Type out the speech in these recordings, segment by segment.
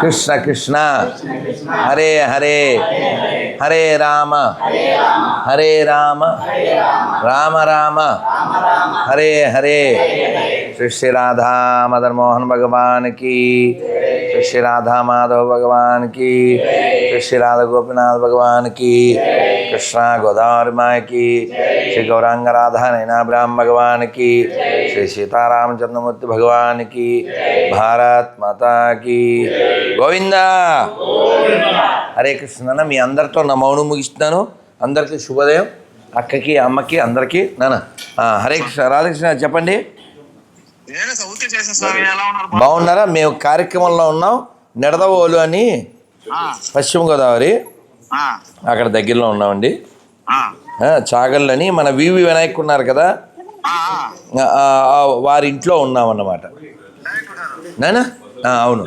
కృష్ణ కృష్ణ. హరే హరే. హరే రామ. హరే రామ. రామ రామ. హరే హరే. శ్రీ శ్రీ రాధా మదన్ మోహన్ భగవాన్ की శ్రీ శ్రీ రాధా మాధవ భగవాన్ की శ్రీ శ్రీ రాధ గోపీనాథ్ భగవాన్ की కృష్ణ గోదావరి మాయ की శ్రీ గౌరాంగ రాధా నైనాభ్రామ్ భగవాన్ की శ్రీ సీతారామచంద్రమూర్తి భగవాన్ की భారత్ మాతా की గోవిందా హరే కృష్ణ మీ అందరితో నా మౌనం ముగిస్తున్నాను అందరికీ శుభోదయం అక్కకి అమ్మకి అందరికీ నాన్న ఆ, హరే కృష్ణ రాధాకృష్ణ చెప్పండి బాగున్నారా? మేము కార్యక్రమంలో ఉన్నాం. నిడదవోలు అని పశ్చిమ గోదావరి అక్కడ దగ్గరలో ఉన్నామండి. చాగళ్ళు అని మన వివి వినాయక్ ఉన్నారు కదా? వారి ఇంట్లో ఉన్నామన్నమాట. డైరెక్టర్ గారు. నానా? ఆ, అవును.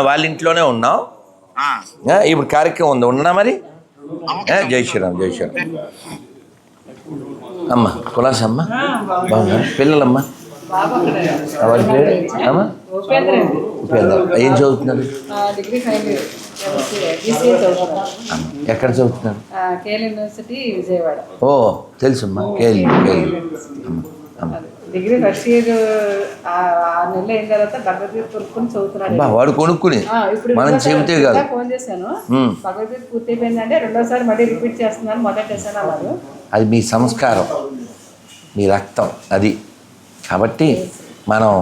వాళ్ళ ఇంట్లోనే ఉన్నాం. ఇప్పుడు కార్యక్రమం ఉంది. ఉన్నా మరి? జై శ్రీరామ్ జై శ్రీరామ్. అమ్మ కులాసమ్మ? బాగున్నా పిల్లలమ్మ? ఎవరి పేరు? ఉపేంద్ర ఏం చదువుతున్నారు? ఎక్కడ చదువుతున్నారు? ఆ, కేఎల్ యూనివర్సిటీ విజయవాడ. ఓ తెలుసమ్మా. అమ్మ అది. డిగ్రీ ఫస్ట్ ఇయర్ ఆరు నెలలు అయిన తర్వాత భగవద్గీత కొనుక్కొని చదువుతున్నాడు. వాడు కొనుక్కుని. మనం చెబితే కాదు. ఫోన్ చేశాను. భగవద్గీత పూర్తయిపోయిందంటే రెండోసారి మళ్ళీ రిపీట్ చేస్తున్నాను మొదటేసాను అన్నారు అది మీ సంస్కారం. మీ రక్తం అది. కాబట్టి మనం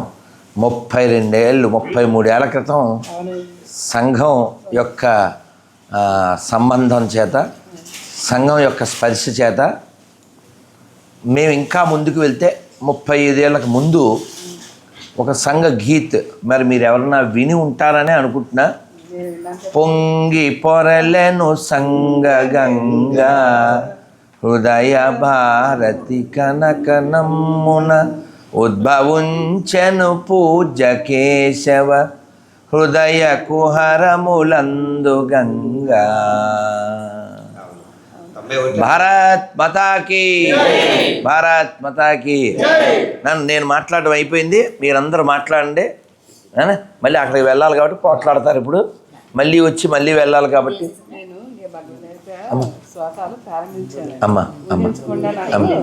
ముప్పై రెండేళ్ళు ముప్పై మూడేళ్ళ క్రితం సంఘం యొక్క సంబంధం చేత సంఘం యొక్క స్పర్శ చేత మేము ఇంకా ముందుకు వెళ్తే ముప్పై ఐదేళ్ళకు ముందు ఒక సంఘ గీత్ మరి మీరు ఎవరన్నా విని ఉంటారని అనుకుంటున్నా. పొంగి పొరలెను సంగ గంగా హృదయ భారతి కనకనమ్మున ఉద్భవించెను పూజ కేశవ హృదయ కుహరములందు గంగా. భారత్ మతాకి భారత్ మతాకి. నన్ను నేను మాట్లాడడం అయిపోయింది మీరందరూ మాట్లాడండి. మళ్ళీ అక్కడికి వెళ్ళాలి కాబట్టి పోట్లాడతారు ఇప్పుడు. మళ్ళీ వచ్చి మళ్ళీ వెళ్ళాలి కాబట్టి. ప్రారంభించాను. అమ్మ అమ్మ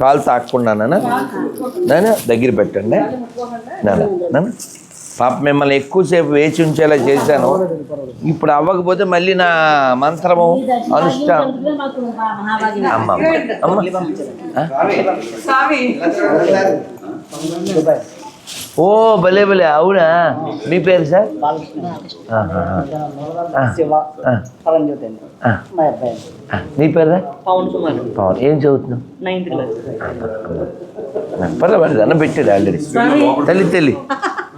కాలు తాకకుండా నాన్న నాన్న దగ్గర పెట్టండి. నాన్న నాన్న పాప మిమ్మల్ని ఎక్కువసేపు వేచి ఉంచేలా చేశాను. ఇప్పుడు అవ్వకపోతే మళ్ళీ నా మంత్రము అనుష్ఠానం. అమ్మ అమ్మ ఓ భలే భలే అవునా మీ పేరు సార్ ఆహా. ఆ. ఆ. పరంజ్యోతి అండి ఆ. మా అబ్బాయి ఆ. నీ పేరు పవన్ కుమార్ పవన్ ఏం చదువుతున్నావు నైన్త్ క్లాస్ పర్లేదు అన్నం పెట్టాడు ఆల్రెడీ తల్లి తల్లి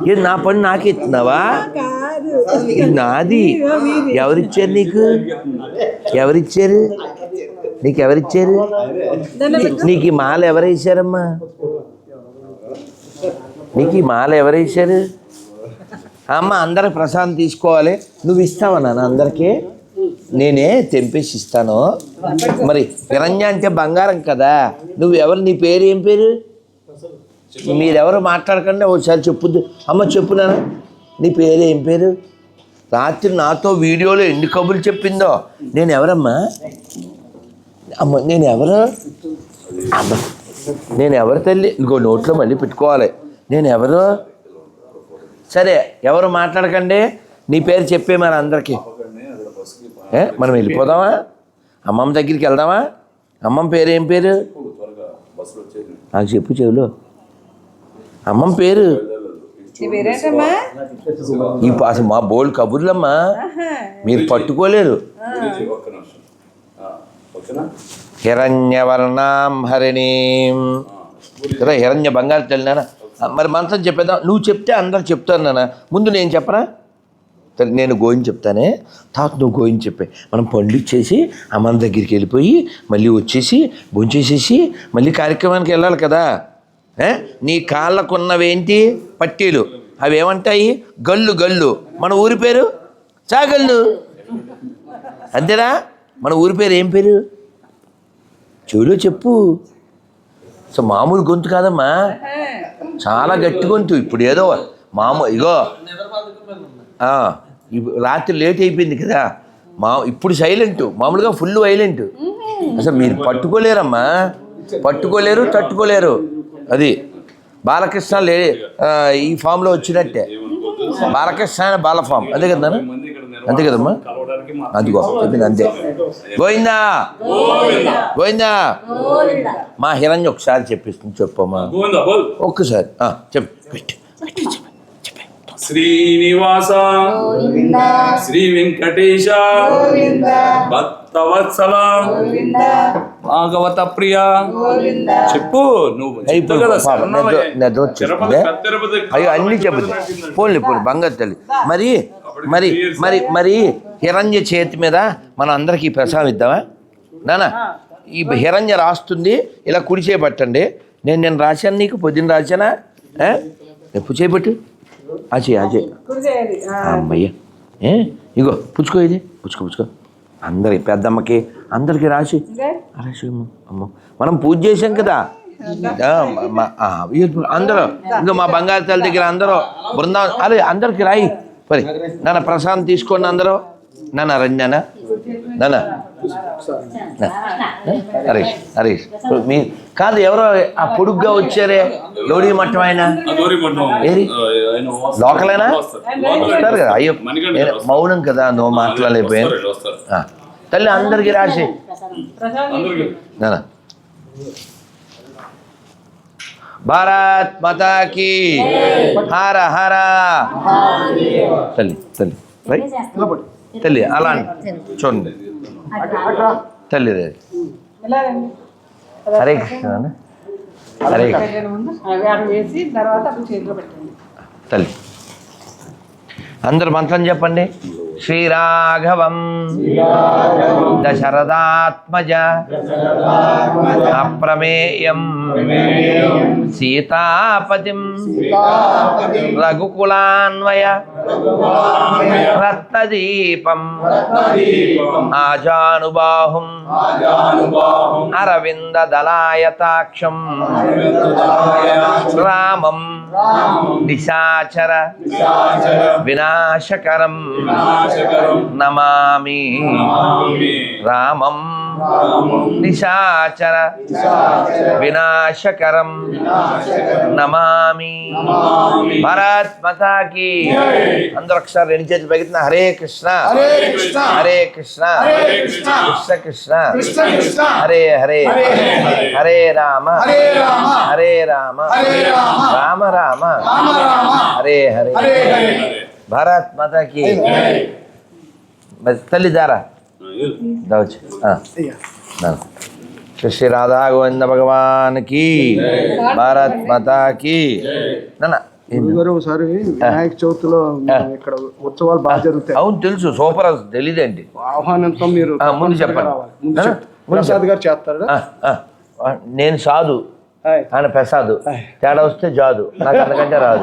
ఏ నా పని నాకే ఇస్తున్నావా ఇది నాది ఎవరిచ్చారు నీకు ఎవరిచ్చారు నీకు ఎవరిచ్చారు నీ- నీకు ఈ మాల ఎవరేసారమ్మా నీకు ఈ మాల ఎవరు ఇచ్చారు? అమ్మ అందరికి ప్రసాదం తీసుకోవాలి. నువ్వు ఇస్తావా నాన్న అందరికీ? నేనే తెంపేసి ఇస్తాను. మరి హిరణ్య అంటే బంగారం కదా. నువ్వు ఎవరు నీ పేరు ఏం పేరు? మీరెవరు మాట్లాడకండి ఒకసారి చెప్పుద్దు. అమ్మ చెప్పు నాన్న. నీ పేరు ఏం పేరు? రాత్రి నాతో వీడియోలో ఎన్ని కబుర్లు చెప్పిందో. నేను ఎవరమ్మా? అమ్మ నేను ఎవరు? అమ్మ నేను ఎవరు తల్లి? ఇంకో నోట్లో మళ్ళీ పెట్టుకోవాలి. నేను ఎవరు? సరే ఎవరు మాట్లాడకండి. నీ పేరు చెప్పే మన అందరికీ. ఏ మనం వెళ్ళిపోదామా? అమ్మమ్మ దగ్గరికి వెళ్దామా? అమ్మమ్మ పేరు ఏం పేరు? నాకు చెప్పు చెవులు. అమ్మమ్మ పేరు? ఈ అసలు మా బోల్డ్ కబుర్లమ్మా. మీరు పట్టుకోలేరు. హిరణ్యవర్ణాం హరిణీం. కదా హిరణ్య బంగారు తల్లినారా ఆ, మరి మంత్రం చెప్పేద్దాం. నువ్వు చెప్తే అందరు చెప్తాను నాన్న. ముందు నేను చెప్పరా సరే నేను గోయిన్ చెప్తానే. తర్వాత నువ్వు గోయిన్ చెప్పే. మనం పండు ఇచ్చేసి అమ్మ దగ్గరికి వెళ్ళిపోయి మళ్ళీ వచ్చేసి భోంచేసేసి మళ్ళీ కార్యక్రమానికి వెళ్ళాలి కదా. నీ కాళ్ళకున్నవేంటి? పట్టీలు. అవి ఏమంటాయి గల్లు గల్లు. మన ఊరి పేరు? చాగల్లు అంతేనా? మన ఊరి పేరు ఏం పేరు? చెవిలో చెప్పు. సో మామూలు గొంతు కాదమ్మా. చాలా గట్టి గొంతు ఇప్పుడు ఏదో మామూలు ఇగో. రాత్రి లేట్ అయిపోయింది కదా. మా ఇప్పుడు సైలెంట్. మామూలుగా ఫుల్ వైలెంట్. అసలు మీరు పట్టుకోలేరమ్మా. పట్టుకోలేరు తట్టుకోలేరు. అది బాలకృష్ణ లే ఈ ఫామ్లో వచ్చినట్టే. బాలకృష్ణ బాల ఫామ్. అంతే కదా? అంతే కదమ్మా? అదిగో చెప్పింది అంతే. గోవిందా? గోవిందా. మా హిరణ్య ఒకసారి చెప్పిస్తుంది చెప్పమ్మా. ఒక్కసారి ఆ, చెప్పు శ్రీనివాస. శ్రీ వెంకటేశ భక్తవత్సల. భాగవత ప్రియ. చెప్పు నువ్వు. అయ్యో అన్నీ చెబుతుంది పోన్లే పోన్లే బంగారు తల్లి. మరి మరి మరి మరి హిరణ్య చేతి మీద మనం అందరికీ ప్రసాదం ఇద్దామా? నానా ఈ హిరణ్య రాస్తుంది ఇలా కుడి చేపట్టండి నేను నేను రాశాను నీకు పొద్దున్న రాశానా? ఎప్పుడు చేపట్టు అజయ్ అజయ్ అమ్మయ్య. ఏ? ఇగో పుచ్చుకో ఇది. పుచ్చుకో పుచ్చుకో. అందరికి పెద్దమ్మకి అందరికి రాసి. రాసి అమ్మ మనం పూజ చేసాం కదా? అందరూ ఇంకా మా బంగారు తల్లి దగ్గర అందరూ బృందావనం అరే అందరికి రాయి. మరి నాన్న ప్రసాదం తీసుకోండి అందరూ. నాన్న నాన్న నా. హరీష్ హరీష్ మీ కాదు ఎవరో ఆ పొడుగ్గా వచ్చారే? లోడి మట్టం ఆయన? వస్తారు. లోకలేనా? వస్తారు. కదా. అయ్యో మౌనం కదా నువ్వు మాట్లాడలేకపోయాను. తల్లి అందరికి రాసి భారత్ మాతాకి. హర హర. తల్లి తల్లి. రైట్. తల్లి అలా. చూడండి తల్లి రే. ఇలా రండి హరే కృష్ణ. హరే తల్లి అందరు మంత్రం చెప్పండి శ్రీరాఘవం దశరథాత్మజ అప్రమేయం సీతాపతిం రఘుకులాన్వయ రత్నదీపం ఆజానుబాహుం అరవిందదలాయతాక్షం రామం నిశాచర వినాశకరం నమామి. రామం. నిశాచర. వినాశకరం. నమామి. భారత్ మాతాకి. అందరూ ఒకసారి రెండు చేతులు పైకెత్తిన హరే కృష్ణ. హరే కృష్ణ. కృష్ణ. కృష్ణ. హరే హరే హరే రామ. హరే రామ. రామ. రామ. హరే హరే. భారత్ మాతాకి తల్లి దారా దావచ్చు శ్రీ రాధా గోవింద భగవాన్కి భారత్ మాతాకి నాన్న ఒకసారి వినాయక చవితిలో ఇక్కడ ఉత్సవాలు బాగా జరుగుతాయి అవును తెలుసు సూపర్ తెలియదండి ఆహ్వానంతో మీరు ముందు చెప్పండి. ప్రసాద్ గారు చేస్తారా నేను సాధు. ఆయన ప్రసాద్. తేడా వస్తే జాదు. నాకు అంతకంటే రాదు.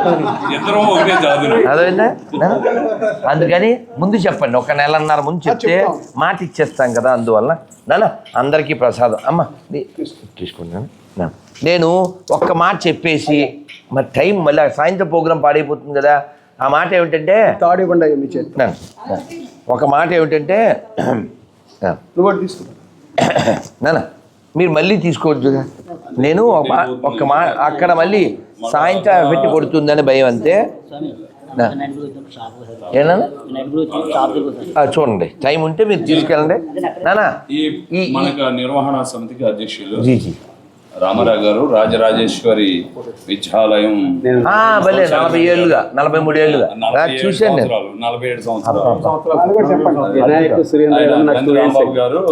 అందుకని ముందు చెప్పండి. ఒక నెలన్నర ముందు చెప్తే మాట ఇచ్చేస్తాం కదా అందువల్ల. నాన్న అందరికీ ప్రసాదం. అమ్మ నీ- తీసుకున్నాను నా. నేను ఒక్క మాట చెప్పేసి మరి టైం మళ్ళీ సాయంత్రం ప్రోగ్రాం పాడైపోతుంది కదా. ఆ మాట ఏమిటంటే. ఒక మాట ఏమిటంటే నా. నువ్వు మీరు మళ్ళీ తీసుకోవచ్చుగా నేను ఒక మా ఒక మా అక్కడ మళ్ళీ సాయంత్రం పెట్టి కొడుతుందని భయం అంతే. ఏనా? చూడండి. టైం ఉంటే మీరు తీసుకెళ్ళండి. నానా ఈ నిర్వహణ సమితికి అధ్యక్షులు జీ జీ. రామారావు గారు రాజరాజేశ్వరి విద్యాలయం. ఆ, భలే నలభై ఏళ్ళుగా నలభై మూడు ఏళ్ళుగా. చూశాను నలభై ఏడు సంవత్సరాలు. అది గారు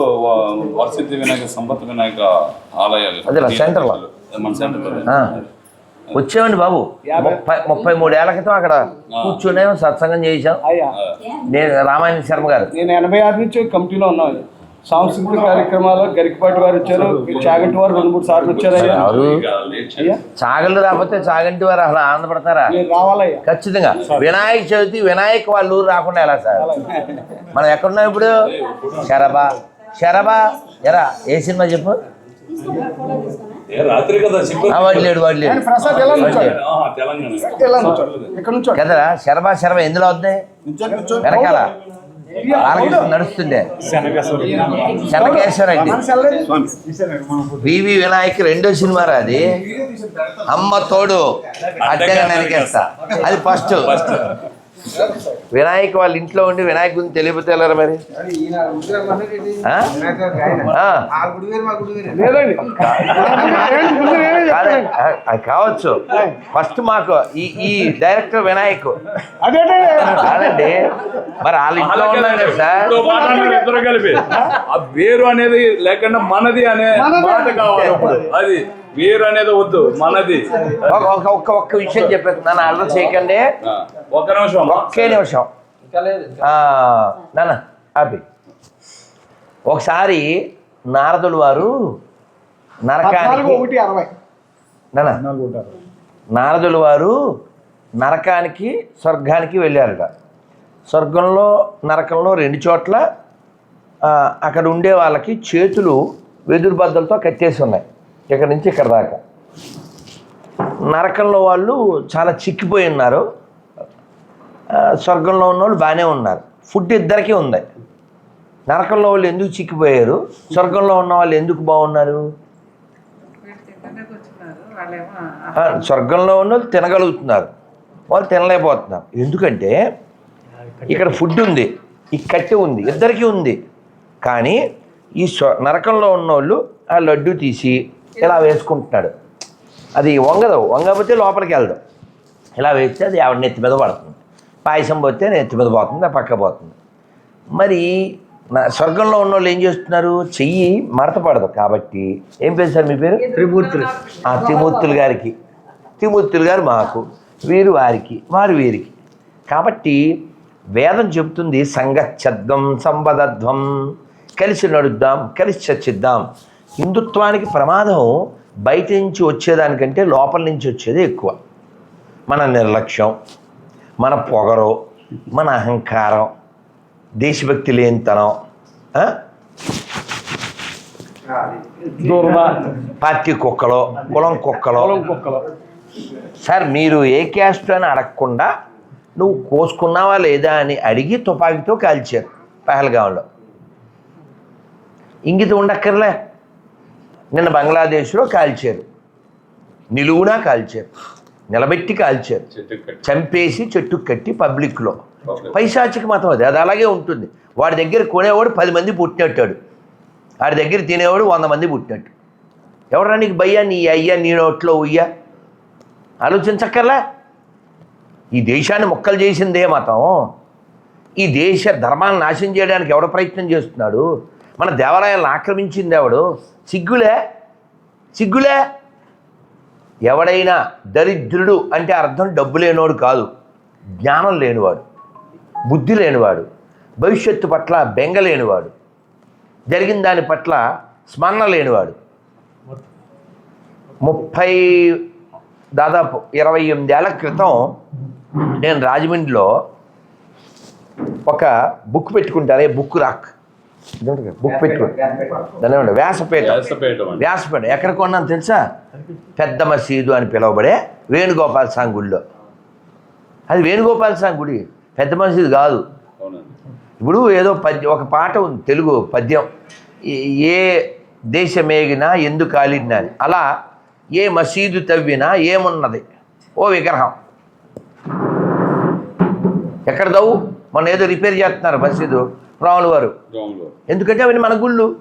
వరసిద్ధి వినాయక సంపత్ వినాయక ఆలయాలు. అదేలా, సెంటర్లో. మన సెంటర్. వచ్చామండి బాబు. ముప్పై ముప్పై మూడేళ్ళ క్రితం అక్కడ కూర్చున్నాం సత్సంగం చేశాం. నేను రామాయణ శర్మ గారు. నేను ఎనభై ఆరు నుంచి కమిటీలో ఉన్నాను. సాంస్కృతిక కార్యక్రమాలు గరికపాటి వారు వచ్చారు చాగంటి వారు రెండు మూడు సార్లు వచ్చారు చాగళ్ళు రాకపోతే చాగంటి వారు అసలు ఆనందపడతారా? రావాలయ్యా. ఖచ్చితంగా. వినాయక చవితి వినాయక వాళ్ళ ఊరు రాకుండా ఎలా సార్? మనం ఎక్కడున్నాం ఇప్పుడు? శరబా శరబా ఎరా ఏ సినిమా చెప్పు? ఏ రాత్రి కదా చెప్పు. ఆ, వాడు లేడు వాడు లేడు. ప్రసాద్ ఎలా నుంచోడు? ఆ, తెలంగాణ. ఎలా నుంచోడు? ఇక్కడ నుంచోడు? కదరా శరబా శరబ ఎందులో అవుతుంది వెనకాల. బాలకృష్ణ నడుస్తుండే శనకేశ్వరండి వివి వినాయక్ రెండో సినిమా రా అది. అమ్మ తోడు. అడ్డగా నరికేస్తా. అది ఫస్ట్ వినాయక్ వాళ్ళ ఇంట్లో ఉండి వినాయక్ గురించి తెలియపోతే వెళ్ళారా మరి? కావచ్చు. ఫస్ట్ మాకు ఈ ఈ డైరెక్టర్ వినాయక్. కాదండి. మరి వాళ్ళ ఇంట్లో ఉన్నాం కదా సార్. కలిపి. ఆ వేరు అనేది లేకుండా మనది అనే. మాట కావాలి. అది. వేరు అనేది వద్దు మనది. ఒక ఒక ఒక్క ఒక్క విషయం చెప్పేది నన్ను అర్థం చేయకండి. ఆ, ఒక్క నిమిషం. ఒక్కే నిమిషం. ఆ, నాన్న అభి ఒకసారి నారదులు వారు నరకానికి నారదులు వారు నరకానికి స్వర్గానికి వెళ్ళారట. స్వర్గంలో నరకంలో రెండు చోట్ల అక్కడ ఉండే వాళ్ళకి చేతులు వెదురు బద్దలతో కట్టేసి ఉన్నాయి. ఇక్కడ నుంచి ఇక్కడ దాకా. నరకంలో వాళ్ళు చాలా చిక్కిపోయి ఉన్నారు. స్వర్గంలో ఉన్న వాళ్ళు బాగానే ఉన్నారు. ఫుడ్ ఇద్దరికీ ఉంది. నరకంలో వాళ్ళు ఎందుకు చిక్కిపోయారు? స్వర్గంలో ఉన్న వాళ్ళు ఎందుకు బాగున్నారు? స్వర్గంలో ఉన్న వాళ్ళు తినగలుగుతున్నారు. వాళ్ళు తినలేకపోతున్నారు. ఎందుకంటే ఇక్కడ ఫుడ్ ఉంది ఈ కట్టె ఉంది ఇద్దరికీ ఉంది. కానీ ఈ స్వ నరకంలో ఉన్నోళ్ళు ఆ లడ్డు తీసి ఇలా వేసుకుంటున్నాడు. అది వంగదు. వంగకపోతే లోపలికి వెళ్దాం. ఇలా వేస్తే అది ఆవిడ నెత్తి మీద పడుతుంది. పాయసం పోతే నెత్తి మీద పోతుంది ఆ పక్క పోతుంది. మరి నా స్వర్గంలో ఉన్న వాళ్ళు ఏం చేస్తున్నారు? చెయ్యి మడత పడదు. కాబట్టి ఏం పేరు సార్ మీ పేరు? త్రిమూర్తులు. ఆ త్రిమూర్తులు గారికి. త్రిమూర్తులు గారు మాకు. వీరు వారికి వారు వీరికి. కాబట్టి వేదం చెబుతుంది సంగచ్చద్వం సంపదధ్వం కలిసి నడుద్దాం కలిసి చర్చిద్దాం. హిందుత్వానికి ప్రమాదం బయట నుంచి వచ్చేదానికంటే లోపల నుంచి వచ్చేదే ఎక్కువ. మన నిర్లక్ష్యం మన పొగరు మన అహంకారం దేశభక్తి లేనితనం పార్టీ కుక్కలో కులం కుక్కలు. సార్ మీరు ఏ క్యాస్ట్ అని అడగకుండా నువ్వు కోసుకున్నావా లేదా అని అడిగి తుపాకీతో కాల్చారు పహల్గాంలో. ఇంగిత ఉండక్కర్లే. నిన్న బంగ్లాదేశ్లో కాల్చారు. నిలువునా కాల్చారు. నిలబెట్టి కాల్చారు. చంపేసి చెట్టు కట్టి పబ్లిక్లో. పైశాచిక మతం అది. అది అలాగే ఉంటుంది. వాడి దగ్గర కొనేవాడు పది మంది పుట్టినట్టాడు. వాడి దగ్గర తినేవాడు వంద మంది పుట్టినట్టు. ఎవడరా నీకు భయ్యా నీ అయ్యా నీ నోట్లో ఉయ్యా? ఆలోచించక్కర్లా? ఈ దేశాన్ని మొక్కలు చేసిందే మతం. ఈ దేశ ధర్మాన్ని నాశనం చేయడానికి ఎవడ ప్రయత్నం చేస్తున్నాడు? మన దేవాలయాలను ఆక్రమించింది ఎవడు? సిగ్గులే? సిగ్గులే? ఎవడైనా దరిద్రుడు అంటే అర్థం డబ్బు లేనివాడు కాదు జ్ఞానం లేనివాడు బుద్ధి లేనివాడు భవిష్యత్తు పట్ల బెంగ లేనివాడు జరిగిన దాని పట్ల స్మరణ లేనివాడు. ముప్పై దాదాపు ఇరవై ఎనిమిదేళ్ళ క్రితం నేను రాజమండ్రిలో ఒక బుక్ పెట్టుకుంటారే బుక్ రాక్. బుక్ ఏమంటారు? వ్యాసపీఠం. వ్యాసపేట. వ్యాసపేట ఎక్కడ కొన్నాను తెలుసా? పెద్ద మసీదు అని పిలువబడే వేణుగోపాల స్వామి గుడిలో. అది వేణుగోపాల స్వామి గుడి. పెద్ద మసీదు కాదు. ఇప్పుడు ఏదో పద్యం ఒక పాట ఉంది తెలుగు పద్యం. ఏ- దేశమేగినా ఎందుకు కాలిడినా అని అలా ఏ మసీదు తవ్వినా ఏమున్నది? ఓ విగ్రహం. ఎక్కడ దవ్వు మన ఏదో రిపేర్ చేస్తున్నారు మసీదు. రాములు వారు. ఎందుకంటే అవన్నీ మన గుళ్ళు.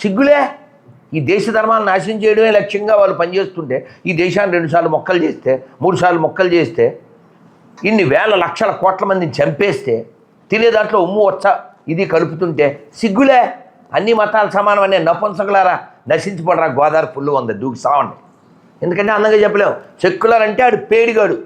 సిగ్గులే? ఈ దేశ ధర్మాలను నాశనం చేయడమే లక్ష్యంగా వాళ్ళు పనిచేస్తుంటే ఈ దేశాన్ని రెండుసార్లు మొక్కలు చేస్తే మూడు సార్లు మొక్కలు చేస్తే ఇన్ని వేల లక్షల కోట్ల మందిని చంపేస్తే తినే దాంట్లో ఉమ్ము వచ్చ ఇది కలుపుతుంటే సిగ్గులే? అన్ని మతాలు సమానం అనే నపుంసకులారా నశించిపోడరా గోదావరి పుల్లు ఉంది దూకి సావండి. ఎందుకంటే అందంగా చెప్పలేము సెక్యులర్ అంటే ఆడు పేడిగాడు.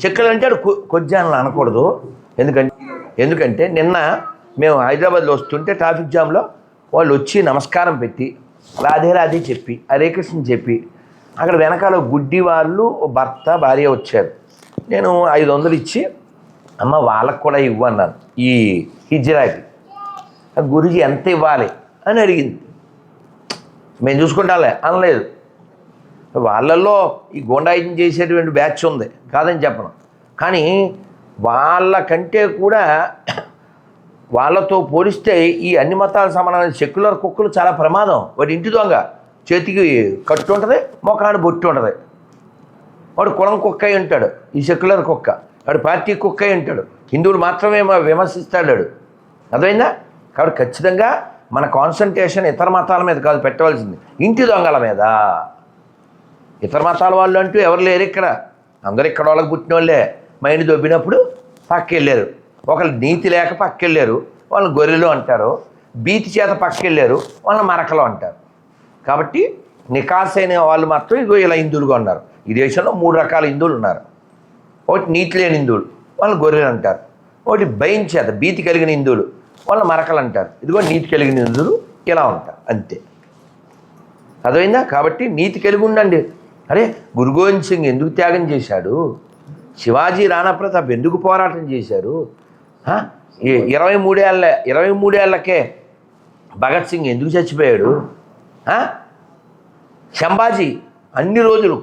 సెక్యులర్ అంటే ఆడు కొ- కొజ్జానలు అనకూడదు. ఎందుకంటే ఎందుకంటే నిన్న మేము హైదరాబాద్లో వస్తుంటే ట్రాఫిక్ జామ్లో వాళ్ళు వచ్చి నమస్కారం పెట్టి రాధే రాధే చెప్పి హరే కృష్ణ చెప్పి అక్కడ వెనకాల గుడ్డి వాళ్ళు ఓ భర్త భార్య వచ్చారు. నేను ఐదు వందలు ఇచ్చి అమ్మ వాళ్ళకు కూడా ఇవ్వన్నాను ఈ హిజ్రాకి ఆ గురుజీ ఎంత ఇవ్వాలి? అని అడిగింది. మేము చూసుకుంటాలే అనలేదు. వాళ్ళల్లో ఈ గోండాయిజం చేసేటువంటి బ్యాచ్ ఉంది కాదని చెప్పను. కానీ వాళ్ళకంటే కూడా వాళ్ళతో పోలిస్తే ఈ అన్ని మతాలకు సమానమైన సెక్యులర్ కుక్కలు చాలా ప్రమాదం. వాడి ఇంటి దొంగ చేతికి కట్టు ఉంటుంది మొఖాన్ని బొట్టు ఉంటుంది. వాడు కులం కుక్క అయి ఉంటాడు ఈ సెక్యులర్ కుక్క. వాడు పార్టీ కుక్క అయి ఉంటాడు. హిందువులు మాత్రమే విమర్శిస్తాడు వాడు. అర్థమైందా? కాబట్టి ఖచ్చితంగా మన కాన్సన్ట్రేషన్ ఇతర మతాల మీద కాదు పెట్టవలసింది. ఇంటి దొంగల మీద. ఇతర మతాల వాళ్ళు అంటూ ఎవరు లేరు ఇక్కడ. అందరు ఇక్కడ వాళ్ళకి పుట్టిన వాళ్ళే మైండ్ దొబ్బినప్పుడు పక్కెళ్ళారు. ఒకరు ఒకళ్ళు నీతి లేక పక్కెళ్ళారు. వాళ్ళని గొర్రెలు అంటారు. బీతి చేత పక్కెళ్ళారు. వాళ్ళని మరకలు అంటారు. కాబట్టి నికాస్ అయిన వాళ్ళు మాత్రం ఇదిగో ఇలా హిందువులుగా ఉన్నారు. ఈ దేశంలో మూడు రకాల హిందువులు ఉన్నారు. ఒకటి నీతి లేని హిందువులు వాళ్ళని గొర్రెలు అంటారు. ఒకటి భయం చేత భీతి కలిగిన హిందువులు వాళ్ళని మరకలు అంటారు. ఇదిగో నీతి కలిగిన హిందువులు ఇలా ఉంటారు. అంతే. అర్థమైందా? కాబట్టి నీతి కలిగి ఉండండి. అరే గురు గోవింద్ సింగ్ ఎందుకు త్యాగం చేశాడు? శివాజీ రాణా ప్రతాప్ ఎందుకు పోరాటం చేశారు? ఇరవై మూడేళ్ళ ఇరవై మూడేళ్ళకే భగత్ సింగ్ ఎందుకు చచ్చిపోయాడు? శంభాజీ అన్ని రోజులు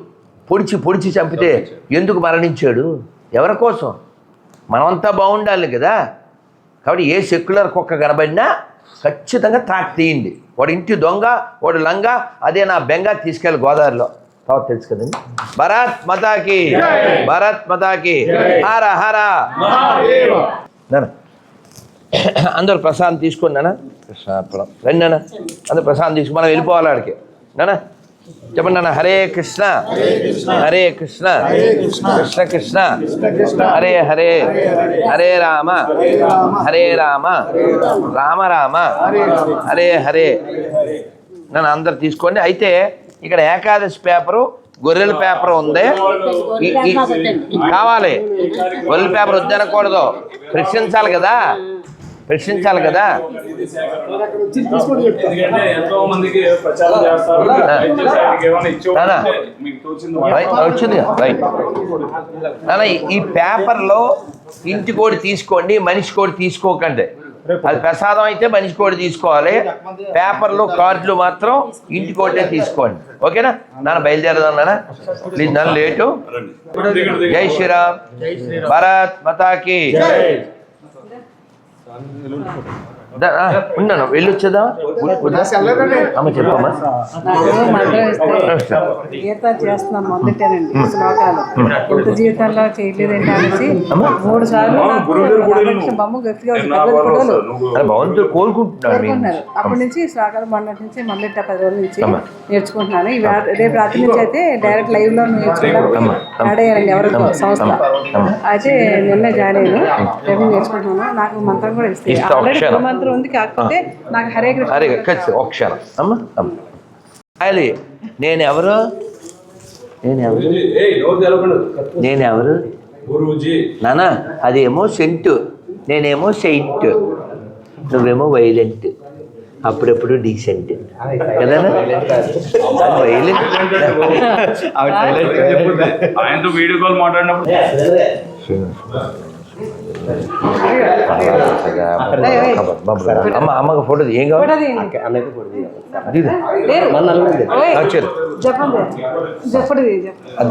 పొడిచి పొడిచి చంపితే ఎందుకు మరణించాడు? ఎవరి కోసం? మనమంతా బాగుండాలి కదా. కాబట్టి ఏ సెక్యులర్ కుక్క కనబడినా ఖచ్చితంగా తాకి తీయండి వాడు ఇంటి దొంగ వాడు లంగా అదే నా బెంగ తీసుకెళ్ళి గోదావరిలో. తర్వాత తెలుసు కదండి. భరత్ మతాకి భరత్ మతాకి హర హర. నాన్న. అందరు ప్రసాదం తీసుకోండి నాన్న. రండి నాన్న. అందరు ప్రసాదం తీసుకుని మనం వెళ్ళిపోవాలి ఆడికి. నాన్న. చెప్పండి నాన్న. హరే కృష్ణ. హరే కృష్ణ. కృష్ణ. కృష్ణ. హరే హరే. హరే రామ. హరే రామ. రామ. రామ. హరే హరే. నన్ను అందరు తీసుకోండి. అయితే ఇక్కడ ఏకాదశి పేపరు గొర్రెల పేపర్ ఉంది. కావాలి. గొర్రెల పేపర్ వద్దనకూడదు. ప్రశ్నించాలి కదా. ప్రశ్నించాలి కదా. వచ్చింది రైట్ ఈ పేపర్లో ఇంటి కోడి తీసుకోండి మనిషి కోడి తీసుకోకండి. అది ప్రసాదం అయితే మనిషి కోడి తీసుకోవాలి. పేపర్లో కార్డులు మాత్రం ఇంటి కోటే తీసుకోండి. ఓకేనా? నాన్న బయలుదేరదాం నాన్న. ప్లీజ్ నాన్న లేటు. జై శ్రీరామ్. భారత్ మతాకి. దా- ఆ, ఉన్నాను వెళ్ళొచ్చేదా అమ్మ చెప్పమ్మా. మంత్రం గీత చేస్తున్నాను మొదలెట్టానండి శ్లోకాలు. ఇంత జీవితంలో చేయలేదండి అనేసి మూడు సార్లు బొమ్మ గట్టిగా వచ్చింది. భగవంతుడు కోరుకున్నారు అప్పటి నుంచి శ్లోకాలు మొన్నటి నుంచి మొదలెట్టా పది రోజుల నుంచి నేర్చుకుంటున్నాను. రేపు రాత్రి నుంచి అయితే డైరెక్ట్ లైవ్లో అయ్యారండి ఎవరికో సంస్థ. అయితే నిన్నే జాయిన్ అయ్యాను. రేపు నేర్చుకుంటున్నాను. నాకు మంత్రం కూడా ఇస్తాయి ఇస్తా, ఆల్రెడీ ఒకసారి. మంత్రం ఉంది కాకపోతే నాకు హరే కృష్ణ అరే ఖచ్చితంగా. ఒక క్షణం. అమ్మ అమ్మ. అది నేను ఎవరు నేను ఎవరు నేను ఎవరు గురూజీ. నానా అదేమో సెంటు. నేనేమో సెయింట్. నువ్వేమో వైలెంట్. అప్పుడప్పుడు డీసెంట్. కదా వైలెంట్. ఆయనతో వీడియో కాల్ మాట్లాడినప్పుడు అమ్మ అమ్మకి ఫోటో ఏం కావాలి ఫోటో తీయండి. దిగు. ఓయ్,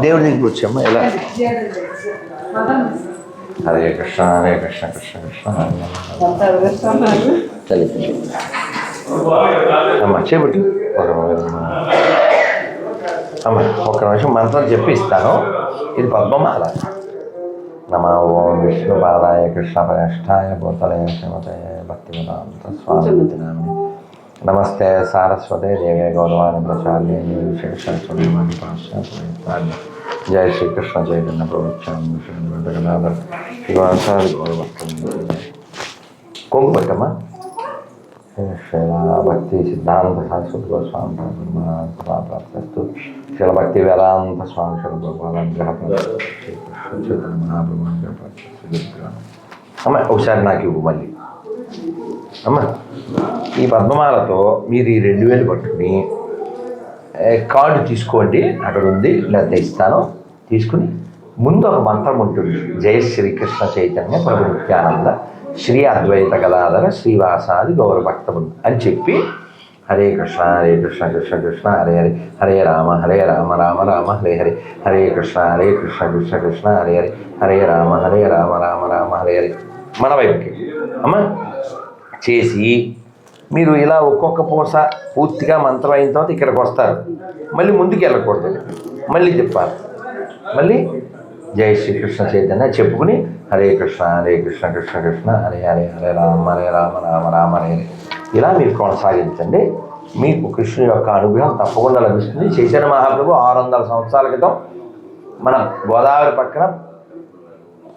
దేవుడి దగ్గరికి వచ్చామ్మా ఎలా హరే కృష్ణ హరే కృష్ణ కృష్ణ కృష్ణ హరే చలి అమ్మ చేపట్టు అమ్మ ఒక్క నిమిషం మంత్రం చెప్పి ఇస్తాను ఇది పద్మమాల నమ ఓం విష్ణు పాదాయ కృష్ణ ప్రయష్టాయ భూతలయ శ్రీమతయ భక్తివేదాంత స్వామి నామి నమస్తే సారస్వతే దేవే గౌరవాన్ని ప్రచార్య శేషాన్ని జయ శ్రీకృష్ణ చైతన్య ప్రవృత్యాన్ని వెంకటనాథర్ శివాచార్య గౌరవ కొంగు పెట్టమ్మా శ్రీలా భక్తి సిద్ధాంత శాశ్వత గోస్వామి ప్రాప్తస్తు శిలభక్తి వేదాంత స్వామి శిలభాలంగ్రహ అమ్మ ఒకసారి నాకు ఇవ్వు మళ్ళీ. అమ్మ ఈ పద్మమాలతో మీరు ఈ రెండు వేలు పట్టుకుని కార్డు తీసుకోండి. అక్కడ ఉంది. లేదా ఇస్తాను. తీసుకుని ముందు ఒక మంత్రం ఉంటుంది. జయ శ్రీకృష్ణ చైతన్య ప్రభు నిత్యానంద శ్రీ అద్వైత గదాధర శ్రీవాసాది గౌరభక్తములు అని చెప్పి హరే కృష్ణ హరే కృష్ణ కృష్ణ కృష్ణ హరే హరే హరే రామ హరే రామ రామ రామ హరే హరే హరే కృష్ణ హరే కృష్ణ కృష్ణ కృష్ణ హరే హరే హరే రామ హరే రామ రామ రామ హరే హరే మన వైపుకి. అమ్మా చేసి మీరు ఇలా ఒక్కొక్క పూస పూర్తిగా మంత్రం అయిన తర్వాత ఇక్కడికి వస్తారు. మళ్ళీ ముందుకు వెళ్ళకూడదు. మళ్ళీ చెప్పాలి. మళ్ళీ జై శ్రీకృష్ణ చైతన్య చెప్పుకుని హరే కృష్ణ హరే కృష్ణ కృష్ణ కృష్ణ హరే హరే హరే రామ హరే రామ రామ రామ హరే హరే. ఇలా మీరు కొనసాగించండి. మీకు కృష్ణుని యొక్క అనుగ్రహం తప్పకుండా లభిస్తుంది. చైతన్య మహాప్రభు ఆరు వందల సంవత్సరాల క్రితం మన గోదావరి పక్కన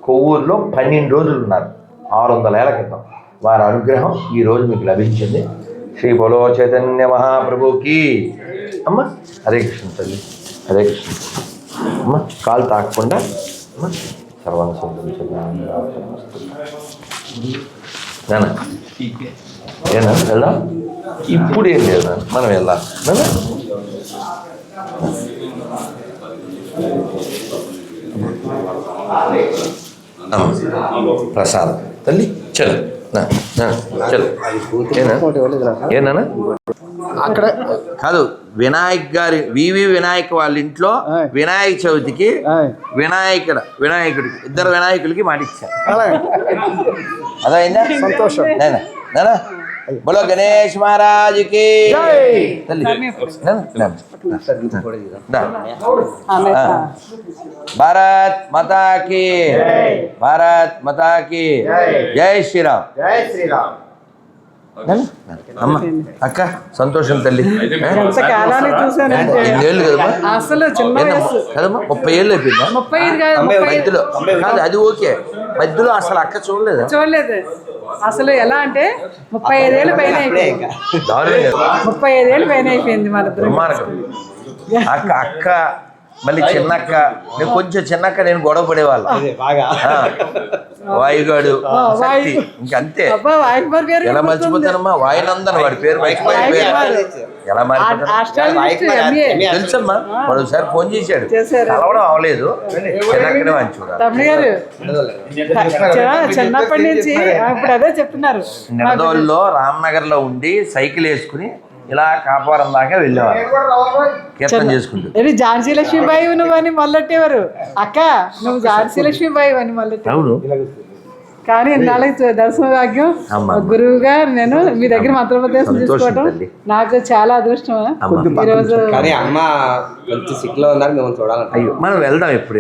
కొవ్వూరులో పన్నెండు రోజులు ఉన్నారు. ఆరు వందల ఏళ్ళ క్రితం. వారి అనుగ్రహం ఈ రోజు మీకు లభించింది. శ్రీ బలో చైతన్య మహాప్రభుకి. అమ్మ హరే కృష్ణ తల్లి హరే కృష్ణ. అమ్మ కాలు తాకకుండా అమ్మ సర్వాన్ని సంతరించాను ఏనా? వెళ్దాం? ఇప్పుడు ఏం లేదు? మనం అమ్మ ప్రసాద్. తల్లి చలో. నా నా చలో. ఏనా? ఏనా అక్కడ కాదు వినాయక్ గారి వివి వినాయక్ వాళ్ళ ఇంట్లో. వినాయక చవితికి. వినాయకుడు వినాయకుడికి ఇద్దరు వినాయకులకి మాట ఇచ్చారు అదైందా సంతోషం. నేనా? నేనా? బోలో గణేష్ మహారాజ్కి జై. తల్లి నేనా? నేనా? దా. ఆమె ఆ. భారత్ మాతా కి భారత్ మాతా కి జై శ్రీరామ్ జై శ్రీరామ్ నేనా? అమ్మ అక్క సంతోషం తల్లి. ఎన్నేళ్ళు కదమ్మా? అసలు కదమ్మా? ముప్పై ఏళ్ళు అయిపోయిందా? ముప్పై మధ్యలో. కాదు అది ఓకే. మధ్యలో అసలు అక్క చూడలేదా? చూడలేదు. అసలు ఎలా అంటే ముప్పై ఐదేళ్ళు పైన అయిపోయింది. ముప్పై ఐదేళ్ళు పైన అయిపోయింది మన అక్క అక్క మళ్ళీ చిన్నక్క. నేను కొంచెం చిన్నక్క నేను గొడవ పడేవాళ్ళం. వాయుగాడు. శక్తి ఇంకంతే. ఎలా. మర్చిపోతానమ్మా? వాయునందన్ వాడి పేరు ఎలా ఎంఏ తెలుసమ్మా? వాడు ఒకసారి ఫోన్ చేశాడు. కలవడం అవలేదు. చిన్నక్కడే గారు. చిన్న- చిన్నప్పటి నుంచి ఇప్పుడు అదే చెప్తున్నారు. నిడదోల్లో రామ్నగర్లో ఉండి సైకిల్ వేసుకుని ఇలా కాపురం దాకా వెళ్ళేవారు కీర్తన చేసుకుంటూ. ఝాన్సీ లక్ష్మీబాయి నువ్వు అని మొదలెట్టేవారు అక్క నువ్వు ఝాన్సీ లక్ష్మీబాయి అని అవును. కానీ ఇన్నాళ్ళకి దర్శన భాగ్యం గురువుగా నేను మీ దగ్గర మంత్రోపదేశం తీసుకోవడం. నాకు చాలా అదృష్టం. ఈరోజు కానీ అమ్మ కొంచెం సిక్లో ఉన్నారు మేము చూడాలంట. అయ్యో మనం వెళ్దాం ఎప్పుడు.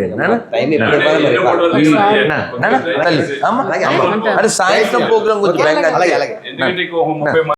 అరే సాయంత్రం. ప్రోగ్రామ్ గురించి